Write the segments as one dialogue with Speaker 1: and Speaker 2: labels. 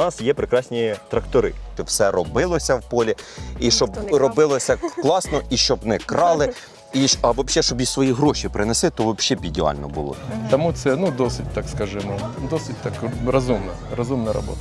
Speaker 1: нас є прекрасні трактори.
Speaker 2: щоб все робилося в полі, і щоб робилося класно, і щоб не крали. І а взагалі, щоб і свої гроші принесли, то взагалі б ідеально було.
Speaker 3: Тому це ну, досить, так скажімо, досить так розумна, розумна робота.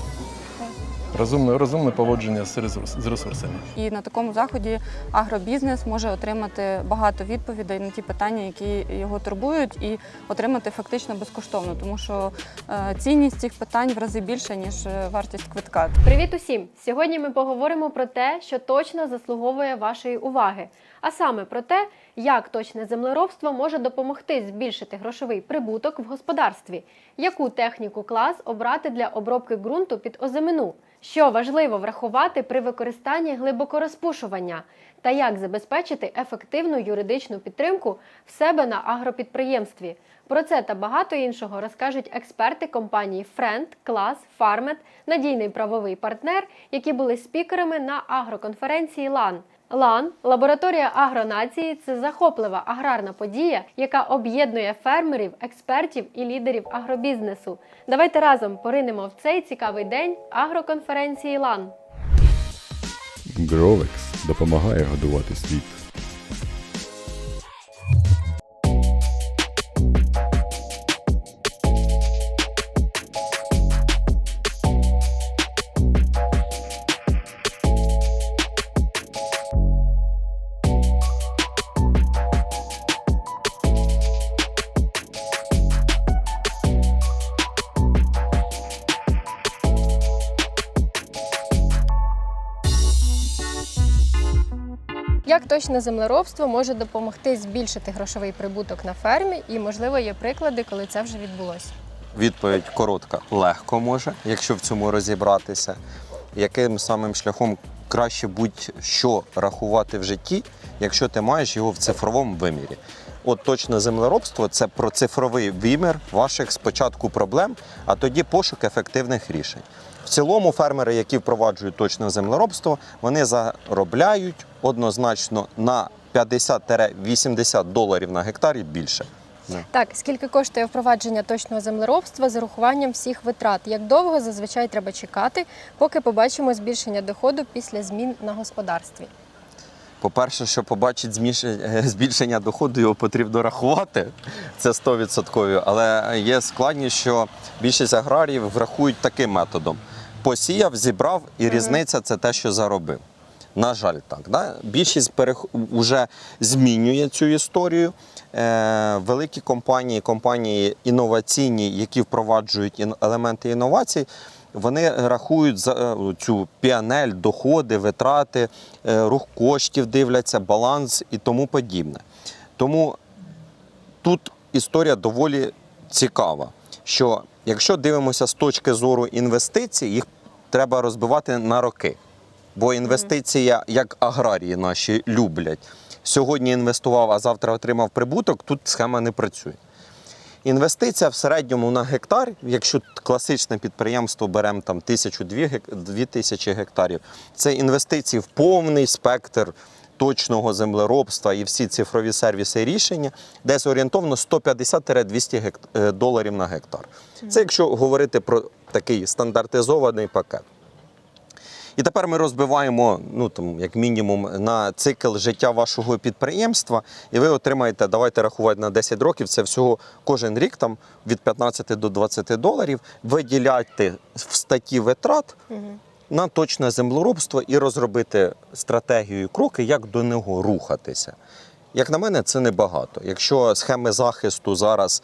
Speaker 3: Розумне, розумне поводження з, ресурс, з ресурсами.
Speaker 4: І на такому заході агробізнес може отримати багато відповідей на ті питання, які його турбують, і отримати фактично безкоштовно, тому що е, цінність цих питань в рази більша ніж е, вартість квитка.
Speaker 5: Привіт усім! Сьогодні ми поговоримо про те, що точно заслуговує вашої уваги, а саме про те, як точне землеробство може допомогти збільшити грошовий прибуток в господарстві, яку техніку клас обрати для обробки ґрунту під озимину, що важливо врахувати при використанні глибокорозпушування, та як забезпечити ефективну юридичну підтримку в себе на агропідприємстві. Про це та багато іншого розкажуть експерти компанії Френд, Клас, Фармет, надійний правовий партнер, які були спікерами на агроконференції ЛАН. ЛАН лабораторія агронації це захоплива аграрна подія, яка об'єднує фермерів, експертів і лідерів агробізнесу. Давайте разом поринемо в цей цікавий день агроконференції ЛАН.
Speaker 6: Гровекс допомагає годувати світ.
Speaker 5: Як точне землеробство може допомогти збільшити грошовий прибуток на фермі, і можливо є приклади, коли це вже відбулося.
Speaker 2: Відповідь коротка: легко може, якщо в цьому розібратися. Яким самим шляхом краще будь-що рахувати в житті, якщо ти маєш його в цифровому вимірі? От точно землеробство це про цифровий вимір ваших спочатку проблем, а тоді пошук ефективних рішень. В цілому фермери, які впроваджують точне землеробство, вони заробляють однозначно на 50-80 доларів на гектар і більше.
Speaker 5: Так, скільки коштує впровадження точного землеробства з урахуванням всіх витрат? Як довго зазвичай треба чекати, поки побачимо збільшення доходу після змін на господарстві?
Speaker 2: По-перше, щоб побачити зміш- збільшення доходу, його потрібно рахувати. Це 100%. Але є складність, що більшість аграріїв врахують таким методом: посіяв, зібрав, і різниця це те, що заробив. На жаль, так. Да? Більшість перех... вже змінює цю історію. Е, великі компанії, компанії інноваційні, які впроваджують ін- елементи інновацій, вони рахують за е, цю піанель, доходи, витрати, е, рух коштів дивляться, баланс і тому подібне. Тому тут історія доволі цікава. Що якщо дивимося з точки зору інвестицій, їх треба розбивати на роки. Бо інвестиція, як аграрії наші люблять, сьогодні інвестував, а завтра отримав прибуток, тут схема не працює. Інвестиція в середньому на гектар, якщо класичне підприємство беремо там тисячу-дві дві тисячі гектарів, це інвестиції в повний спектр точного землеробства і всі цифрові сервіси і рішення, десь орієнтовно 150-200 гект- е, доларів на гектар. Це якщо говорити про такий стандартизований пакет. І тепер ми розбиваємо, ну там, як мінімум, на цикл життя вашого підприємства, і ви отримаєте, давайте рахувати на 10 років. Це всього кожен рік там від 15 до 20 доларів. Виділяйте в статті витрат на точне землеробство і розробити стратегію і кроки, як до нього рухатися. Як на мене, це небагато. Якщо схеми захисту зараз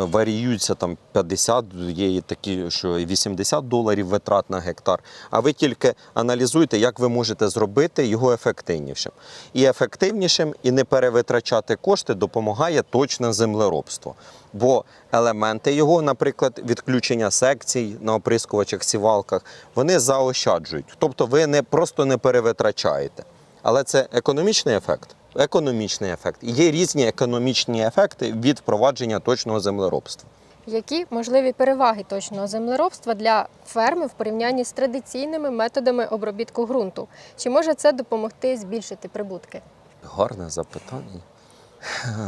Speaker 2: варіюються там 50, є такі, що 80 доларів витрат на гектар. А ви тільки аналізуйте, як ви можете зробити його ефективнішим. І ефективнішим, і не перевитрачати кошти допомагає точне землеробство. Бо елементи його, наприклад, відключення секцій на оприскувачах, сівалках, вони заощаджують. Тобто ви не просто не перевитрачаєте. Але це економічний ефект. Економічний ефект. Є різні економічні ефекти від впровадження точного землеробства.
Speaker 5: Які можливі переваги точного землеробства для ферми в порівнянні з традиційними методами обробітку ґрунту? Чи може це допомогти збільшити прибутки?
Speaker 2: Гарне запитання.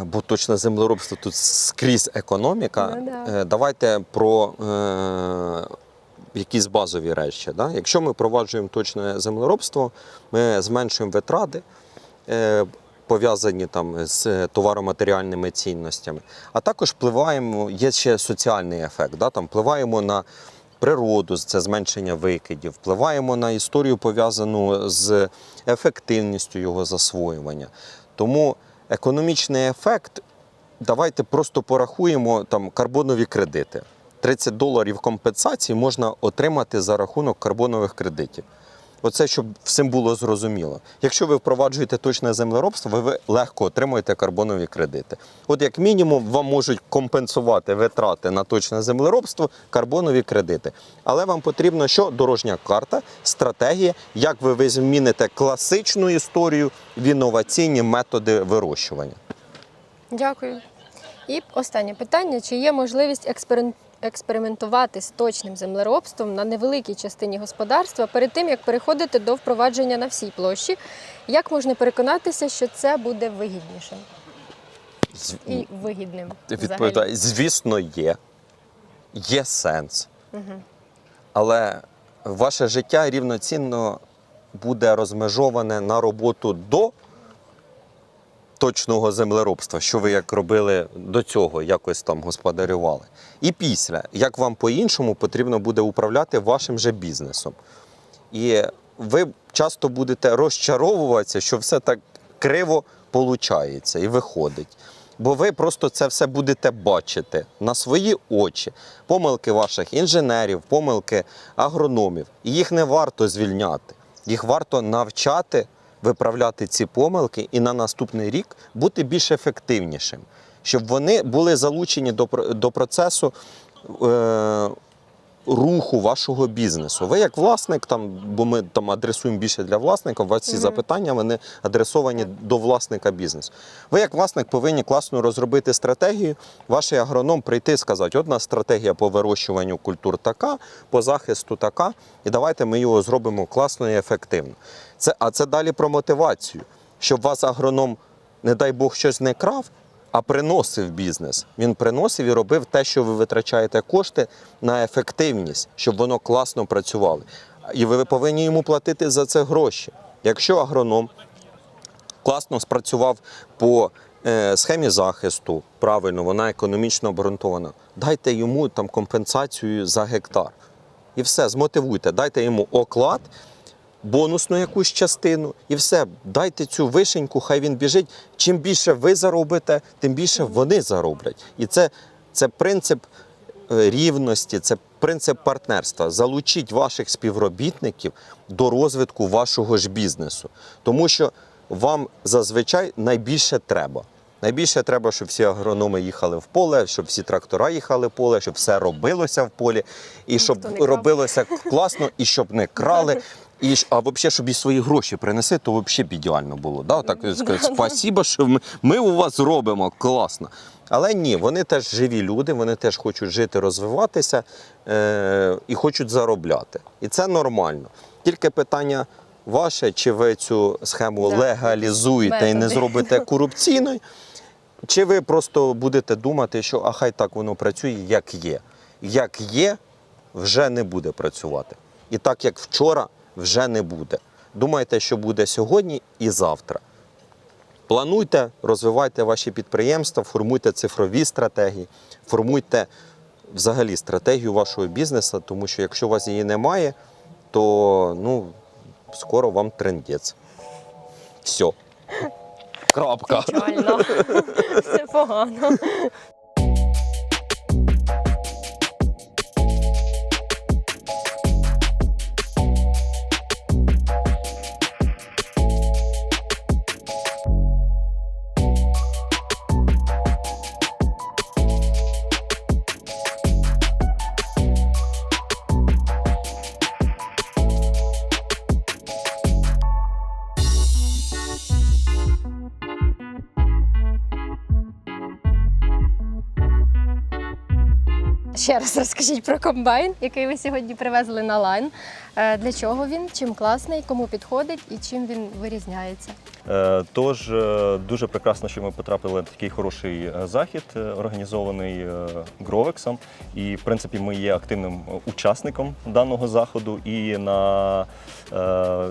Speaker 2: Бо точне землеробство тут скрізь економіка.
Speaker 5: Ну да.
Speaker 2: Е, Давайте про е, якісь базові речі. Да? Якщо ми впроваджуємо точне землеробство, ми зменшуємо витрати. е, Пов'язані там з товароматеріальними цінностями, а також впливаємо, є ще соціальний ефект. Да? Там впливаємо на природу, це зменшення викидів, впливаємо на історію пов'язану з ефективністю його засвоювання. Тому економічний ефект давайте просто порахуємо там карбонові кредити. 30 доларів компенсації можна отримати за рахунок карбонових кредитів. Оце щоб всім було зрозуміло. Якщо ви впроваджуєте точне землеробство, ви- легко отримуєте карбонові кредити. От як мінімум вам можуть компенсувати витрати на точне землеробство карбонові кредити. Але вам потрібно що? Дорожня карта, стратегія, як ви зміните класичну історію в інноваційні методи вирощування.
Speaker 5: Дякую. І останнє питання: чи є можливість експерим- експериментувати з точним землеробством на невеликій частині господарства перед тим, як переходити до впровадження на всій площі? Як можна переконатися, що це буде вигіднішим
Speaker 2: З-
Speaker 5: і вигідним?
Speaker 2: Відповідаю, звісно, є. Є сенс. Але ваше життя рівноцінно буде розмежоване на роботу до точного землеробства, що ви як робили до цього, якось там господарювали. І після, як вам по-іншому потрібно буде управляти вашим же бізнесом. І ви часто будете розчаровуватися, що все так криво виходить і виходить. Бо ви просто це все будете бачити на свої очі. Помилки ваших інженерів, помилки агрономів. І їх не варто звільняти. Їх варто навчати виправляти ці помилки і на наступний рік бути більш ефективнішим, щоб вони були залучені до, до процесу. Е- руху вашого бізнесу. Ви як власник, там, бо ми там адресуємо більше для власника, у вас ці запитання вони адресовані до власника бізнесу. Ви як власник повинні класно розробити стратегію, ваш агроном прийти і сказати, у стратегія по вирощуванню культур така, по захисту така, і давайте ми його зробимо класно і ефективно. Це, а це далі про мотивацію, щоб вас агроном, не дай Бог, щось не крав, а приносив бізнес. Він приносив і робив те, що ви витрачаєте кошти на ефективність, щоб воно класно працювало. І ви повинні йому платити за це гроші. Якщо агроном класно спрацював по е, схемі захисту, правильно, вона економічно обґрунтована, дайте йому там компенсацію за гектар. І все, змотивуйте, дайте йому оклад, бонусну якусь частину, і все, дайте цю вишеньку, хай він біжить. Чим більше ви заробите, тим більше вони зароблять. І це, це принцип е, рівності, це принцип партнерства. Залучіть ваших співробітників до розвитку вашого ж бізнесу. Тому що вам зазвичай найбільше треба. Найбільше треба, щоб всі агрономи їхали в поле, щоб всі трактора їхали в поле, щоб все робилося в полі, і щоб робилося класно, і щоб не крали. І а взагалі, щоб і свої гроші принесли, то взагалі б ідеально було. Да? Так сказати, спасіба, що ми, ми у вас робимо класно. Але ні, вони теж живі люди, вони теж хочуть жити, розвиватися е- і хочуть заробляти. І це нормально. Тільки питання ваше, чи ви цю схему
Speaker 5: Да.
Speaker 2: легалізуєте і не зробите корупційною, чи ви просто будете думати, що а хай так воно працює, як є. Як є, вже не буде працювати. І так як вчора вже не буде. Думайте, що буде сьогодні і завтра. Плануйте, розвивайте ваші підприємства, формуйте цифрові стратегії, формуйте взагалі стратегію вашого бізнесу, тому що якщо у вас її немає, то ну, скоро вам трендець. Все. Крапка.
Speaker 5: Печально. Все погано. Раз розкажіть про комбайн, який ви сьогодні привезли на лайн. Е, Для чого він? Чим класний, кому підходить і чим він вирізняється?
Speaker 1: Е, Тож е, дуже прекрасно, що ми потрапили на такий хороший е, захід, організований Гровексом. І в принципі ми є активним учасником даного заходу. І на,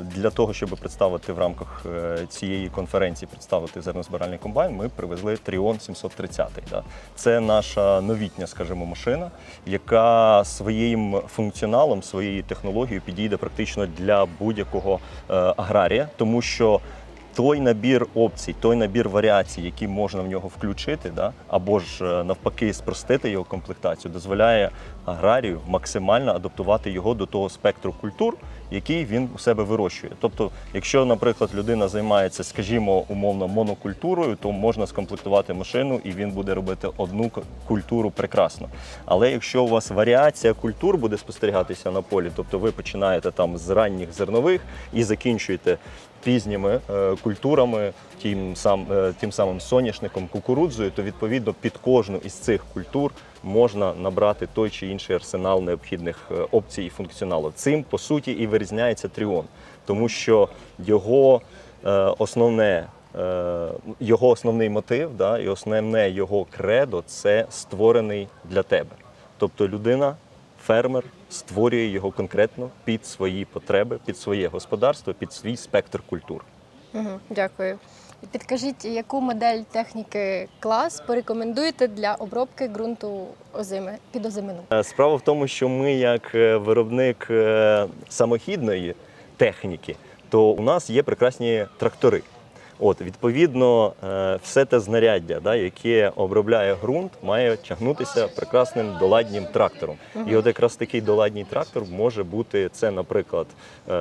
Speaker 1: для того, щоб представити в рамках цієї конференції, представити зернозбиральний комбайн, ми привезли Тріон 730. Да. Це наша новітня, скажімо, машина, яка своїм функціоналом, своєю технологією підійде практично для будь-якого аграрія, тому що той набір опцій, той набір варіацій, які можна в нього включити, да, або ж е, навпаки спростити його комплектацію, дозволяє аграрію максимально адаптувати його до того спектру культур, який він у себе вирощує. Тобто, якщо, наприклад, людина займається, скажімо, умовно монокультурою, то можна скомплектувати машину і він буде робити одну культуру прекрасно. Але якщо у вас варіація культур буде спостерігатися на полі, тобто ви починаєте там з ранніх зернових і закінчуєте пізніми е, культурами, тим, сам, е, тим самим соняшником, кукурудзою, то відповідно під кожну із цих культур можна набрати той чи інший арсенал необхідних е, опцій і функціоналу. Цим по суті і вирізняється Тріон, тому що його основне. Його основний мотив да, і основне його кредо це створений для тебе. Тобто людина, фермер створює його конкретно під свої потреби, під своє господарство, під свій спектр культур.
Speaker 5: Угу, дякую. Підкажіть, яку модель техніки клас порекомендуєте для обробки ґрунту озими під озимину?
Speaker 1: Е, Справа в тому, що ми, як е, виробник е, самохідної техніки, то у нас є прекрасні трактори. От, відповідно, е, все те знаряддя, да, яке обробляє ґрунт, має тягнутися прекрасним доладнім трактором. І от якраз такий доладній трактор може бути це, наприклад, е,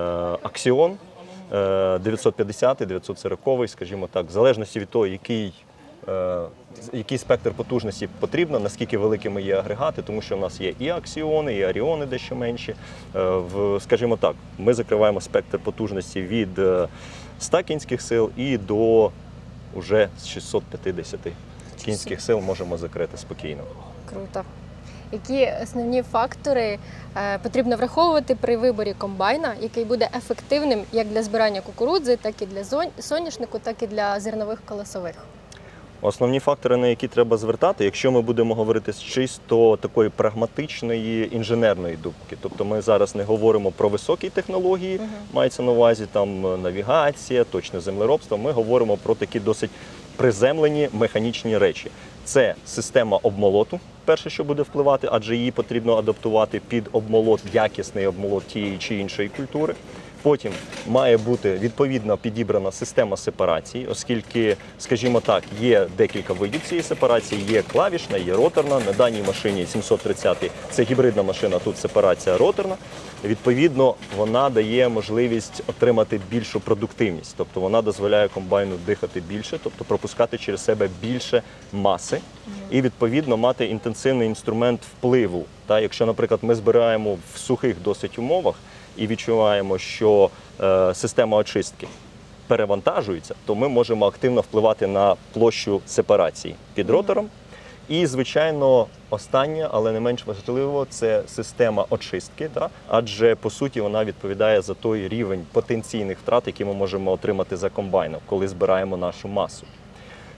Speaker 1: Аксіон 950, 940, скажімо так, в залежності від того, який е, який спектр потужності потрібно, наскільки великими є агрегати, тому що в нас є і аксіони, і аріони дещо менші. Е, скажімо так, ми закриваємо спектр потужності від е, 100 кінських сил і до вже 650 кінських сил можемо закрити спокійно.
Speaker 5: Круто. Які основні фактори е, потрібно враховувати при виборі комбайна, який буде ефективним як для збирання кукурудзи, так і для соняшнику, так і для зернових колосових?
Speaker 1: Основні фактори, на які треба звертати, якщо ми будемо говорити з чисто такої прагматичної інженерної думки. Тобто ми зараз не говоримо про високі технології, мається на увазі там е, навігація, точне землеробство. Ми говоримо про такі досить приземлені механічні речі. Це система обмолоту, перше, що буде впливати, адже її потрібно адаптувати під обмолот, якісний обмолот тієї чи іншої культури. Потім має бути відповідно підібрана система сепарації, оскільки, скажімо так, є декілька видів цієї сепарації. Є клавішна, є роторна. На даній машині 730 це гібридна машина. Тут сепарація роторна. Відповідно, вона дає можливість отримати більшу продуктивність, тобто вона дозволяє комбайну дихати більше, тобто пропускати через себе більше маси, і відповідно мати інтенсивний інструмент впливу. Та якщо, наприклад, ми збираємо в сухих досить умовах і відчуваємо, що е, система очистки перевантажується, то ми можемо активно впливати на площу сепарації під ротором. І, звичайно, останнє, але не менш важливо, це система очистки, да? адже по суті вона відповідає за той рівень потенційних втрат, які ми можемо отримати за комбайном, коли збираємо нашу масу.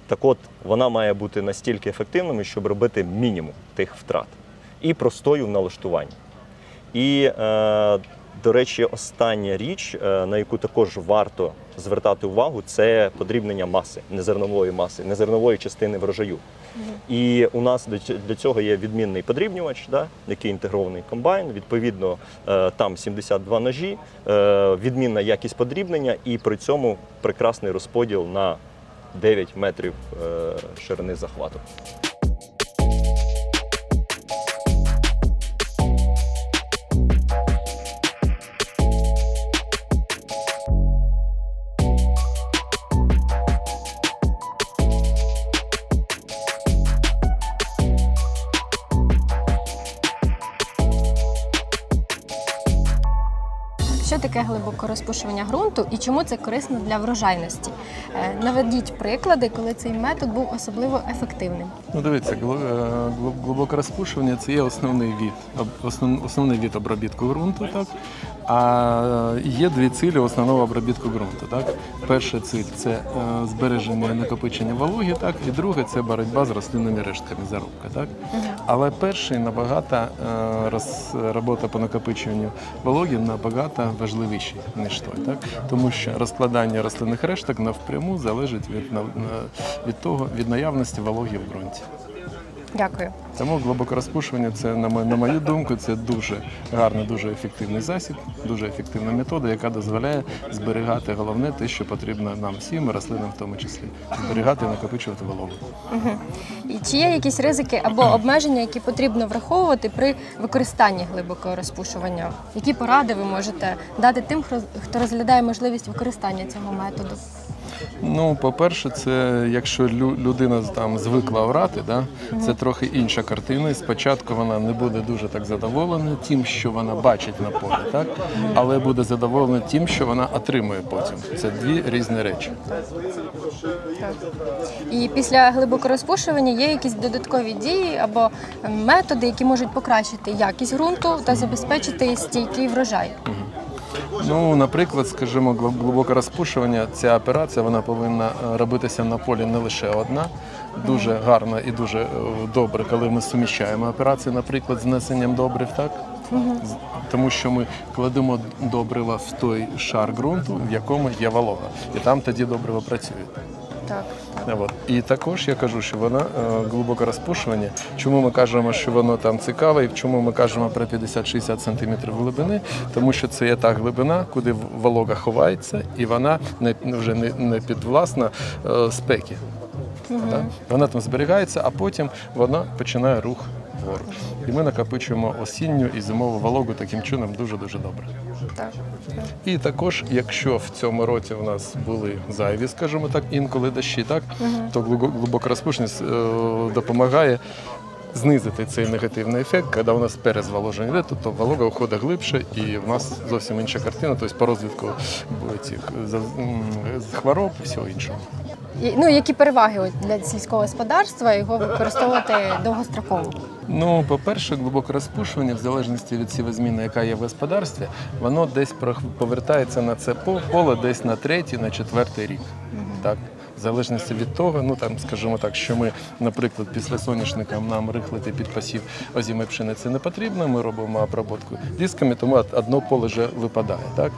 Speaker 1: Так от, вона має бути настільки ефективною, щоб робити мінімум тих втрат і простою в налаштуванні. І, е, до речі, остання річ, е, на яку також варто звертати увагу, це подрібнення маси, незернової маси, незернової частини врожаю. І у нас для цього є відмінний подрібнювач, да, який інтегрований комбайн. Відповідно, е, там 72 ножі, е, відмінна якість подрібнення, і при цьому прекрасний розподіл на 9 метрів ширини захвату.
Speaker 5: Розпушування ґрунту і чому це корисно для врожайності? Е, Наведіть приклади, коли цей метод був особливо ефективним.
Speaker 3: Ну, дивіться, е, глиб- глибоке розпушування це є основний від, основ, основний від обробітку ґрунту, так? А є дві цілі основного обробітку ґрунту. Так? Перша ціль це е, збереження і накопичення вологи, так? і друге це боротьба з рослинними рештками, заробка. Так? Але перший набагато роз, робота по накопиченню вологи набагато важливіший, ніж той. Так? Тому що розкладання рослинних решток навпряму залежить від, від того, від наявності вологи в ґрунті.
Speaker 5: Дякую.
Speaker 3: Тому глибоке розпушування це, на мо- на мою думку, це дуже гарний, дуже ефективний засіб, дуже ефективна метода, яка дозволяє зберігати головне те, що потрібно нам всім, рослинам в тому числі. Зберігати і накопичувати вологу.
Speaker 5: І чи є якісь ризики або обмеження, які потрібно враховувати при використанні глибокого розпушування? Які поради ви можете дати тим, хто розглядає можливість використання цього методу?
Speaker 3: Ну, по-перше, це якщо лю- людина там звикла орати, да, це трохи інша картина. Спочатку вона не буде дуже так задоволена тим, що вона бачить на полі, так? але буде задоволена тим, що вона отримує потім. Це дві різні речі.
Speaker 5: І після глибокого розпушування є якісь додаткові дії або методи, які можуть покращити якість ґрунту та забезпечити стійкий врожай.
Speaker 3: Ну, наприклад, скажімо, глибоке розпушування, ця операція вона повинна е, робитися на полі не лише одна. Дуже гарно і дуже е, добре, коли ми суміщаємо операції, наприклад, з внесенням добрив, так? Тому що ми кладемо добрива в той шар ґрунту, в якому є волога. І там тоді добрива працюють.
Speaker 5: Так,
Speaker 3: От. І також я кажу, що вона е, глибоке розпушування. Чому ми кажемо, що воно там цікаве, і чому ми кажемо про 50-60 см глибини? Тому що це є та глибина, куди волога ховається, і вона не вже не, не підвласна е, спеки. Так? Вона там зберігається, а потім вона починає рух вгору. І ми накопичуємо осінню і зимову вологу таким чином дуже дуже добре.
Speaker 5: Так.
Speaker 3: І також, якщо в цьому році в нас були зайві, скажімо так, інколи дощі, так то глибо- глибока розпушність е, допомагає знизити цей негативний ефект, коли у нас перезволоження йде, тобто волога уходить глибше, і в нас зовсім інша картина, тобто по розвитку цих хвороб і всього іншого.
Speaker 5: І, ну, які переваги для сільського господарства його використовувати довгостроково?
Speaker 3: Ну, по-перше, глибоке розпушування, в залежності від сівозміни, яка є в господарстві, воно десь повертається на це поле десь на третій, на четвертий рік. Так. В залежності від того, ну там, скажімо так, що ми, наприклад, після соняшника нам рихлити під посів озимої пшениці не потрібно, ми робимо обробку дисками, тому одно поле вже випадає. Так?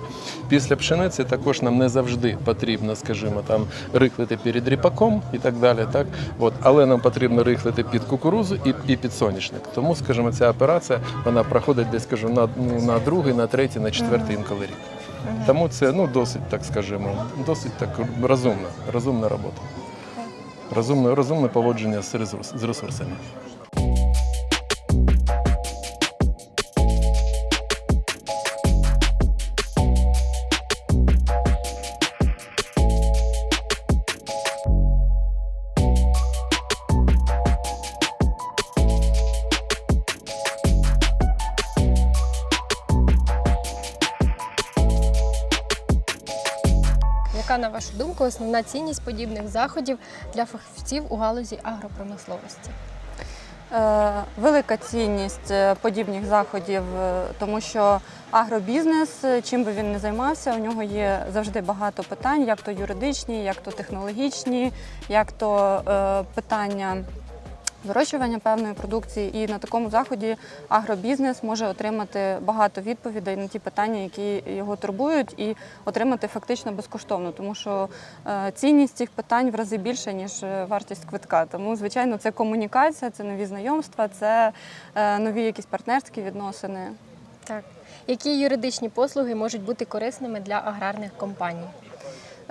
Speaker 3: Після пшениці також нам не завжди потрібно, скажімо, там рихлити перед ріпаком і так далі. Так? От, але нам потрібно рихлити під кукурузу і, і під соняшник. Тому, скажімо, ця операція вона проходить десь, скажімо, на, на другий, на третій, на четвертий інколи рік. Тому це ну, досить, так скажімо, досить так розумна, розумна робота. Розумне, розумне поводження з, ресурс, з ресурсами.
Speaker 5: Вашу думку, основна цінність подібних заходів для фахівців у галузі агропромисловості?
Speaker 4: Е, Велика цінність е, подібних заходів, е, тому що агробізнес, чим би він не займався, у нього є завжди багато питань, як то юридичні, як то технологічні, як то питання вирощування певної продукції. І на такому заході агробізнес може отримати багато відповідей на ті питання, які його турбують, і отримати фактично безкоштовно, тому що е, цінність цих питань в рази більша, ніж е, вартість квитка. Тому, звичайно, це комунікація, це нові знайомства, це е, нові якісь партнерські відносини.
Speaker 5: Так. Які юридичні послуги можуть бути корисними для аграрних компаній?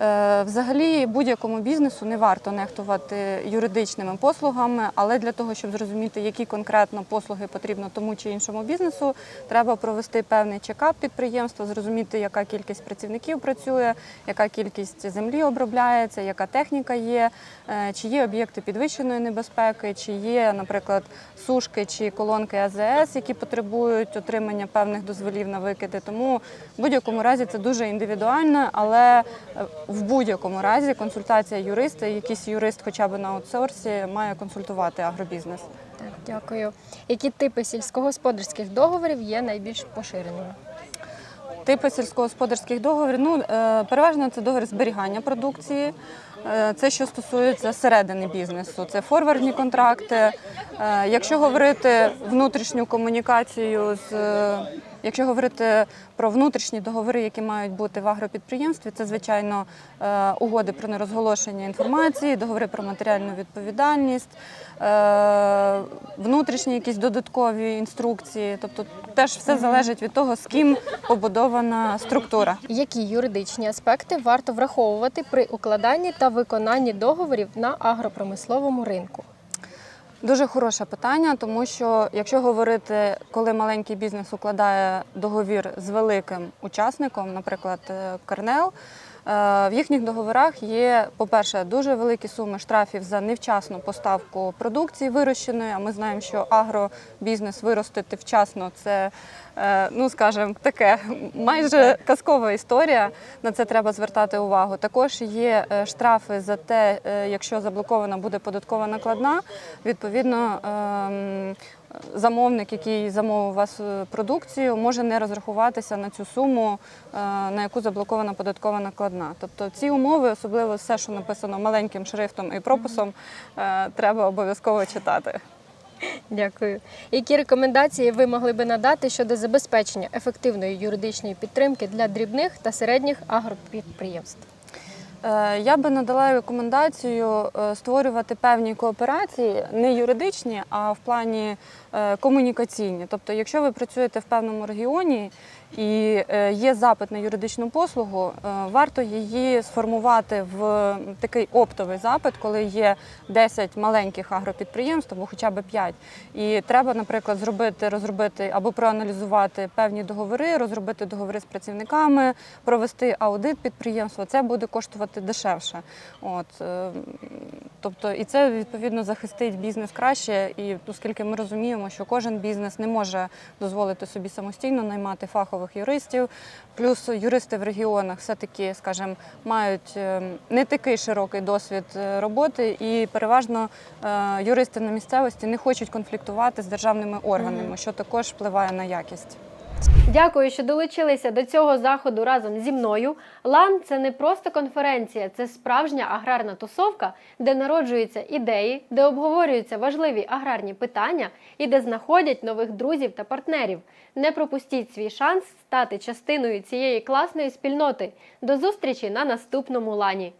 Speaker 4: Е, Взагалі будь-якому бізнесу не варто нехтувати юридичними послугами, але для того, щоб зрозуміти, які конкретно послуги потрібно тому чи іншому бізнесу, треба провести певний чекап підприємства, зрозуміти, яка кількість працівників працює, яка кількість землі обробляється, яка техніка є, е, чи є об'єкти підвищеної небезпеки, чи є, наприклад, сушки чи колонки АЗС, які потребують отримання певних дозволів на викиди. Тому в будь-якому разі це дуже індивідуально, але е, в будь-якому разі консультація юриста, якийсь юрист, хоча б на аутсорсі, має консультувати агробізнес.
Speaker 5: Так, дякую. Які типи сільськогосподарських договорів є найбільш поширеними?
Speaker 4: Типи сільськогосподарських договорів, ну е, переважно це договір зберігання продукції. Е, Це що стосується середини бізнесу, це форвардні контракти. Е, Якщо говорити внутрішню комунікацію з якщо говорити про внутрішні договори, які мають бути в агропідприємстві, це звичайно е, угоди про нерозголошення інформації, договори про матеріальну відповідальність, е, внутрішні якісь додаткові інструкції. Тобто теж все залежить від того, з ким побудована структура.
Speaker 5: Які юридичні аспекти варто враховувати при укладанні та виконанні договорів на агропромисловому ринку?
Speaker 4: Дуже хороше питання, тому що якщо говорити, коли маленький бізнес укладає договір з великим учасником, наприклад, е, Карнел, в їхніх договорах є, по-перше, дуже великі суми штрафів за невчасну поставку продукції вирощеної. А ми знаємо, що агробізнес виростити вчасно це, е, ну скажімо, таке майже казкова історія. На це треба звертати увагу. Також є е, штрафи за те, е, якщо заблокована буде податкова накладна. Відповідно, ем, замовник, який замовив вас е, продукцію, може не розрахуватися на цю суму, е, на яку заблокована податкова накладна. Тобто ці умови, особливо все, що написано маленьким шрифтом і прописом, е, треба обов'язково читати.
Speaker 5: Дякую. Які рекомендації ви могли би надати щодо забезпечення ефективної юридичної підтримки для дрібних та середніх агропідприємств?
Speaker 4: Е, Я би надала рекомендацію е, створювати певні кооперації, не юридичні, а в плані е, комунікаційні. Тобто, якщо ви працюєте в певному регіоні і е, є запит на юридичну послугу, е, варто її сформувати в такий оптовий запит, коли є 10 маленьких агропідприємств або хоча б 5. І треба, наприклад, зробити, розробити або проаналізувати певні договори, розробити договори з працівниками, провести аудит підприємства. Це буде коштувати дешевше. От, е, тобто, і це відповідно захистить бізнес краще. І оскільки ми розуміємо, що кожен бізнес не може дозволити собі самостійно наймати фахових юристів. Плюс юристи в регіонах все-таки, скажімо, мають е, не такий широкий досвід е, роботи, і переважно е, юристи на місцевості не хочуть конфліктувати з державними органами, що також впливає на якість.
Speaker 7: Дякую, що долучилися до цього заходу разом зі мною. Лан це не просто конференція, це справжня аграрна тусовка, де народжуються ідеї, де обговорюються важливі аграрні питання і де знаходять нових друзів та партнерів. Не пропустіть свій шанс стати частиною цієї класної спільноти. До зустрічі на наступному лані.